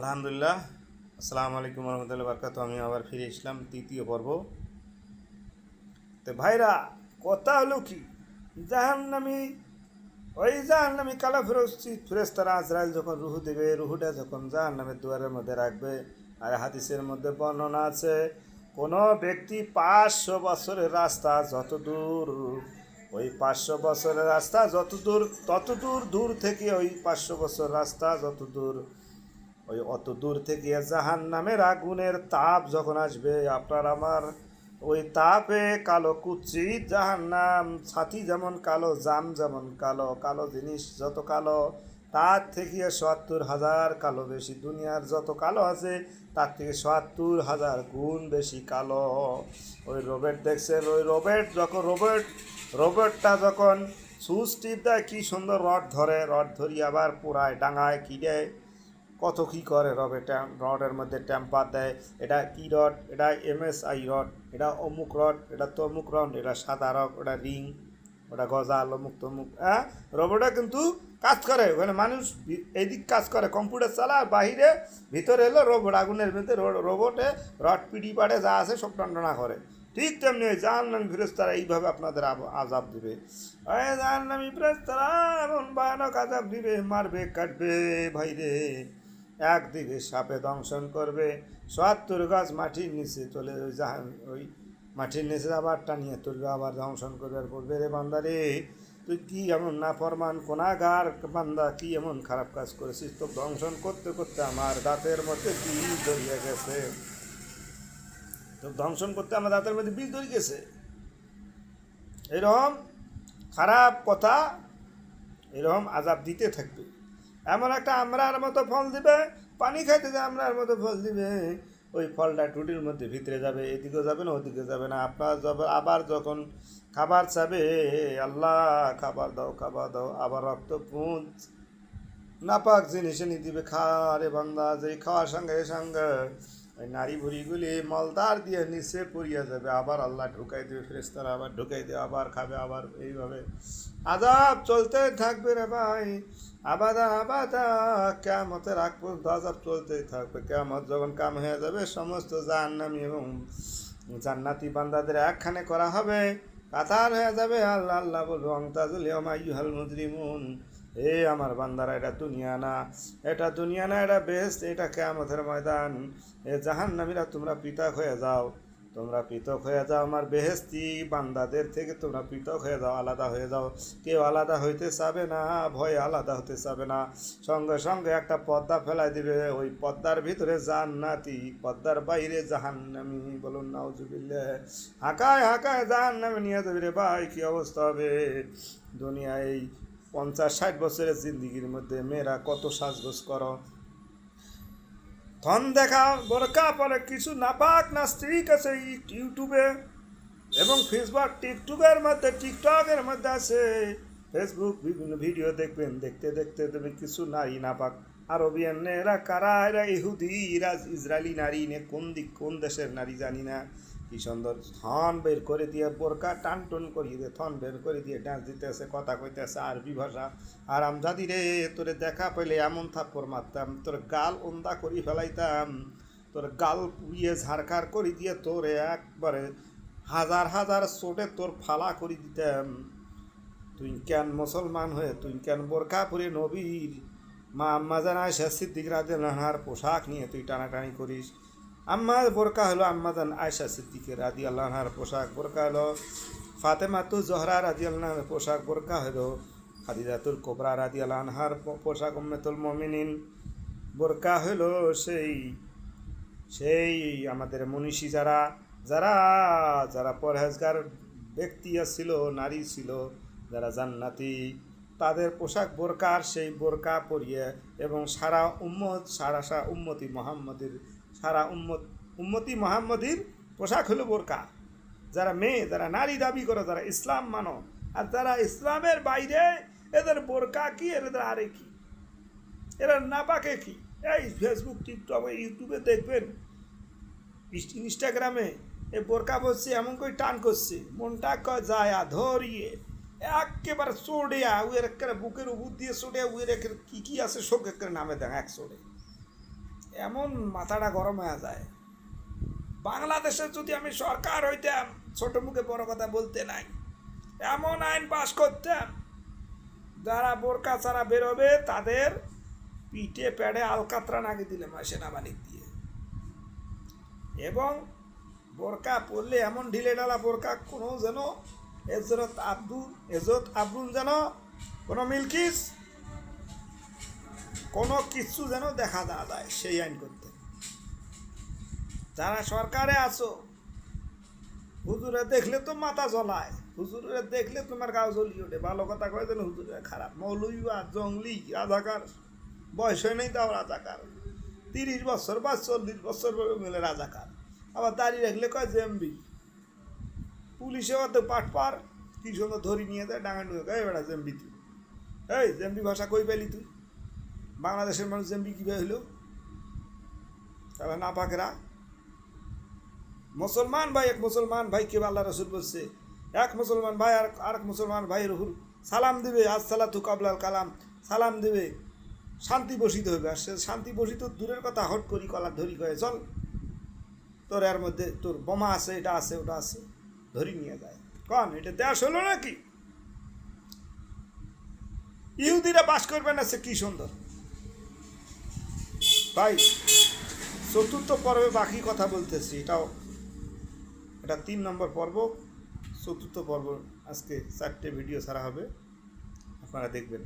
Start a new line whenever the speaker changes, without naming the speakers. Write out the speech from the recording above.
আলহামদুলিল্লাহ। আসসালামু আলাইকুম রহমতুল্লাহ বরকাত আমি আবার ফিরে এসলাম তৃতীয় পর্ব। তো ভাইরা, কথা হলো কি? জাহান্নামি, ওই জাহান্নামি কালা ফেরস্তি ফেরেস্তারা আজরাইল যখন রুহু দেবে, রুহুটা যখন জাহান্নামের দুয়ারের মধ্যে রাখবে, আর হাদিসের মধ্যে বর্ণনা আছে, কোনো ব্যক্তি পাঁচশো বছরের রাস্তা যত দূর ওই পাঁচশো বছরের রাস্তা যত দূর তত দূর দূর থেকে ওই পাঁচশো বছর রাস্তা যত দূর ওই অত দূর থেকে জাহান নামের আগুনের তাপ যখন আসবে, আপনার আমার ওই তাপে কালো কুচি জাহান নাম ছাতি যেমন কালো, জাম যেমন কালো কালো জিনিস যত কালো, তার থেকে সত্তর হাজার কালো বেশি। দুনিয়ার যত কালো আছে, তার থেকে সত্তর হাজার গুণ বেশি কালো। ওই রোবট দেখছেন, ওই রোবট যখন রোবট, রোবটটা যখন সুইচ দেয়, কী সুন্দর রড ধরে, রড ধরি আবার পুরায় ডাঙায় কী দেয় কত কি করে রবে রডের মধ্যে টেম্পার দেয়। এটা কি রড? এটা এমএসআই রড, এটা অমুক রড, এটা তমুক রড, এটা সাদা রড, ওটা রিং, ওটা গজাল, অমুক তমুক হ্যাঁ? রোবটটা কিন্তু কাজ করে। ওখানে মানুষ এইদিক কাজ করে, কম্পিউটার চালায়, বাহিরে, ভিতরে এলো রোবট, আগুনের ভিতরে রো- রোবটে রড পিডি পাড়ে যা আছে সব টন্টনা করে। ঠিক তেমনি ওই জাহান্নামী ফিরস্তারা এইভাবে আপনাদের আজাব দিবে। ওই জাহান্নামী ফিরস্তারা এমন ভয়ানক আজাব দিবে, মারবে, কাটবে, ভাইরে। একদিকে সাপে দংশন করবে সত্তর গাছ মাটির নিচে চলে ওই জাহান, ওই মাটির নিচে আবার টানিয়ে তুলবে, আবার দংশন করবে, আর বলবে, রে বান্দারে, তুই কি এমন না ফরমান কোনাগার বান্দা, কি এমন খারাপ কাজ করেছিস? তো দংশন করতে করতে আমার দাঁতের মধ্যে বিষ ধরিয়ে গেছে। তো দংশন করতে আমার দাঁতের মধ্যে বিষ ধরে গেছে। এরকম খারাপ কথা, এরকম আজাব দিতে থাকবে। এমন একটা আমরার মতো ফল দিবে, পানি খাইতে যে আমরার মতো ফল দিবে, ওই ফলটা টুটির মধ্যে ভিতরে যাবে এদিকে যাবে না, ওদিকে যাবে না। আপনার যখন আবার যখন খাবার চাবে, আল্লাহ, খাবার দাও খাবার দাও, আবার রক্ত পুঁজ। নাপাক জিনিস এনে দিবে খা রে বান্দা যে খাওয়ার সঙ্গে সঙ্গে। ওই নারী ভুড়িগুলি মলদার দিয়ে নিচে পড়িয়া যাবে। আবার আল্লাহ ঢুকাই দেবে ফেরেস্তারা আবার ঢুকাই দেবে, আবার খাবে, আবার এইভাবে। আজাব চলতে থাকবে রে ভাই। আবাদা আবাদা। কেমতের আগ পর্যন্ত আজাব চলতেই থাকবে। কেমত যখন কাম হয়ে যাবে, সমস্ত জাহান্নামী এবং জান্নাতি বান্দাদের একখানে করা হবে। কাতার হয়ে যাবে, আল্লাহ আল্লাহ বলব অংতাজুল ইয়মাইহাল মুজরিমুন। এ আমার বান্দারা, এটা দুনিয়া না। এটা দুনিয়া না, এটা বেস্ট এটা কেয়ামতের ময়দান। এ জাহান্নামীরা, তোমরা পৃথক হয়ে যাও। তোমরা পৃথক হয়ে যাও আমার বেহেস্তি বান্দাদের থেকে তোমরা পৃথক হয়ে যাও, আলাদা হয়ে যাও। কেউ আলাদা হইতে চাবে না, ভয় আলাদা হতে চাবে না। সঙ্গে সঙ্গে একটা পর্দা ফেলাই দিবে, ওই পর্দার ভিতরে জান্নাতি পর্দার বাইরে জাহান্নামি বলুন, নাউজুবিল্লাহ। হাঁকায় হাঁকায় জাহান্নামে নিয়ে যাবে রে ভাই, কী অবস্থা হবে? দুনিয়ায় এই পঞ্চাশ, ষাট বছরের জিন্দিগির মধ্যে মেয়েরা কত সাজগোজ করো। ধন দেখা, বোরকা পরে কিছু নাপাক নাস্তিক আছে ইউটিউবে এবং ফেসবুক টিকটকের মধ্যে টিকটকের মধ্যে আছে। ফেসবুক বিভিন্ন ভিডিও দেখবেন, দেখতে দেখতে দেখবেন কিছু নারী নাপাক আরবিয়ান এরা কারা, এরা ইহুদি এরা ইসরায়েলি নারী, নে কোন দিক, কোন দেশের নারী জানি না। কি সুন্দর থন বের করে দিয়ে বোরকা টান টন করিয়ে দিয়ে থন বের করে দিয়ে ডান্স দিতেছে, কথা কইতেছে আরবি ভাষা আর আমজাদি রে, তোরে দেখা পেলে এমন থাপ্পর মারতাম, তোর গাল ওন্দা করি ফেলাইতাম, তোর গাল পুড়িয়ে ঝাড়খার করি দিয়ে তোর একবারে হাজার হাজার চোটে তোর ফালা করি দিতাম। তুই কেন মুসলমান হয়ে, তুই কেন বোরখা পরে নবীর? মা আম্মা জান আয়সা সিদ্দিক রাদিয়াল্লাহার পোশাক নিয়ে তুই টানাটানি করিস। আম্মা বোরকা হলো আম্মা জান আয়সা সিদ্দিকের রাদি আল্লাহার পোশাক। বোরকা হলো ফাতেমা তু জহরা রাদি আল্লাহার পোশাক। বোরকা হলো খাদিজাতুল কোবরা রাদি আল্লাহার পোশাক উম্মেতুল মমিনিন। বোরকা হলো সেই সেই আমাদের মনীষী যারা যারা যারা পরহেজগার ব্যক্তি ছিল, নারী ছিল, যারা জান্নাতি, তাদের পোশাক বোরকার, সেই বোরকা পরিয়ে এবং সারা উম্মত, সারা সারা উম্মতি মোহাম্মদের সারা উম্মত, উম্মতি মোহাম্মদীর পোশাক হলো বোরকা। যারা মেয়ে, যারা নারী দাবি করে, যারা ইসলাম মানো, আর যারা ইসলামের বাইরে, এদের বোরকা কি এদের আরে কি? এরা নাপাকে কি? এই ফেসবুক টিকটক ইউটিউবে দেখবেন ইনস্টাগ্রামে এ বোরকা বসছে, এমন করে টান করছে। মনটা যায় ধরিয়ে একেবারে চড়িয়া উয়ের বুকের উপর দিয়ে চড়িয়া উয়ের একের কি কি আছে শোক একেবারে নামে দেখ এক চড়ে এমন মাথাটা গরম হয়ে যায়। বাংলাদেশে যদি আমি সরকার হইতাম, ছোট মুখে বড় কথা বলতে নাই। এমন আইন পাশ করতাম, যারা বোরকা ছাড়া বেরোবে তাদের পিঠে প্যাডে আলকাতরা দিলে মা সেনাবাহিনী দিয়ে। এবং বোরকা পরলে এমন ঢিলে ডালা বোরকা কোনো যেন, এজরত আব্দুল এজত আব্দুল যেন কোনো মিল্কিস কোনো কিছু যেন দেখা না যায়, সেই আইন করতে। যারা সরকারে আছো, হুজুরে দেখলে তো মাথা জ্বলায় হুজুরে দেখলে তোমার গাও জ্বলি ওঠে। ভালো কথা কয় যেন হুজুরে খারাপ। মৌলুয়া জঙ্গলি, রাজাকার, বয়স হয় নেই তাও রাজাকার। তিরিশ বছর বা চল্লিশ বছর মিলে রাজাকার। আবার দাঁড়িয়ে রাখলে কয় জেম্বি পুলিশেও তো পাট পার, কি সুন্দর ধরি নিয়ে যায় ডাঙা নিয়ে গায়ে বেড়া জেম্বি তুই। এই জেমবি ভাষা কই পেলি তুই? বাংলাদেশের মানুষ জেম্বি কীভাবে হলো? তাহলে না পাকেরা মুসলমান ভাই, এক মুসলমান ভাই ভাইকে আল্লাহ রসুল বলছে? এক মুসলমান ভাই আর আরেক মুসলমান ভাইয়ের হুর সালাম দিবে আসসালাতু কাবলাল কালাম, সালাম দিবে। শান্তি বসিত হইবে। আর সে শান্তি বসিত, দূরের কথা হট করি কলা ধরি কয়ে, চল, তোর এর মধ্যে তোর বোমা আছে, এটা আছে, ওটা আছে, ধরি নিয়ে যায়। কন, এটা দেশ হলো নাকি? ইহুদিরা বাস করবে না, সে কি সুন্দর? ভাই, চতুর্থ পর্বে বাকি কথা বলতেছি, এটাও, এটা তিন নম্বর পর্ব, চতুর্থ পর্ব আজকে চারটে ভিডিও ছাড়া হবে, আপনারা দেখবেন।